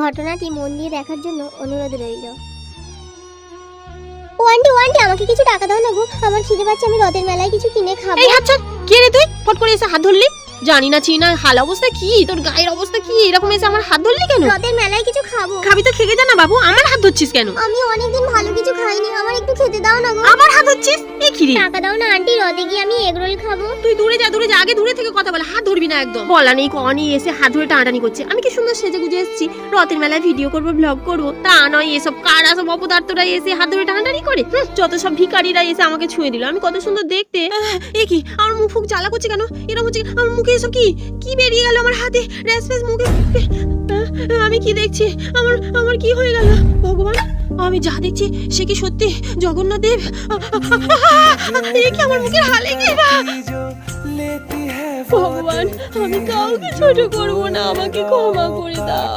ঘটনাটি মন দিয়ে দেখার জন্য অনুরোধ রইল। ও আন্টি ও আন্টি আমাকে কিছু টাকা দাও না গো। আমার খিদে পাচ্ছে আমি রদের মেলায় কিছু কিনে খাব। এই আচ্ছা কে রে তুই? ফট করে এসে হাত ধরলি? জানি না চিনি না হাল অবস্থা কি? তোর গায়ের অবস্থা কি? এরকম এসে আমার হাত ধরলি কেন? রদের মেলায় কিছু খাব। খাবি তো খেয়ে যা না বাবু। আমার হাত ধরছিস কেন? আমি অনেকদিন ভালো একটু খেতে দাও না গো। আমার হাত ধরছিস? এ কি রে? টাকা দাও না আন্টি রথে গিয়ে আমি এগরোল খাব। তুই দূরে যা দূরে যা আগে দূরে থেকে কথা বলে হাত ধরবি না একদম। বলা নেই কনি এসে হাত ধরে টানাটানি করছে। আমি কি সুন্দর সেজে গুজে এসেছি রথের মেলায় ভিডিও করব ব্লগ করব। তা নয় এসব কারা সব অপদার্থরা এসে হাত ধরে টানাটানি করে? যত সব ভিখারিরা এসে আমাকে ছুঁয়ে দিল। আমি কত সুন্দর দেখতে। এ কি আমার মুখ ফুক জ্বালা করছে কেন? এরকম হচ্ছে আমার মুখে এসব কি? কি বেরিয়ে গেল আমার হাতে? ফ্যাস মুখে আমি কি দেখছি? আমার আমার কি হয়ে গেল? ভগবান, আমি যা দেখছি, সে কি সত্যি জগন্নাথ দেব? কি আমার মুখের হালে কি? ভগবান, আমি কাউকে ছোট করব না, আমাকে ক্ষমা করে দাও।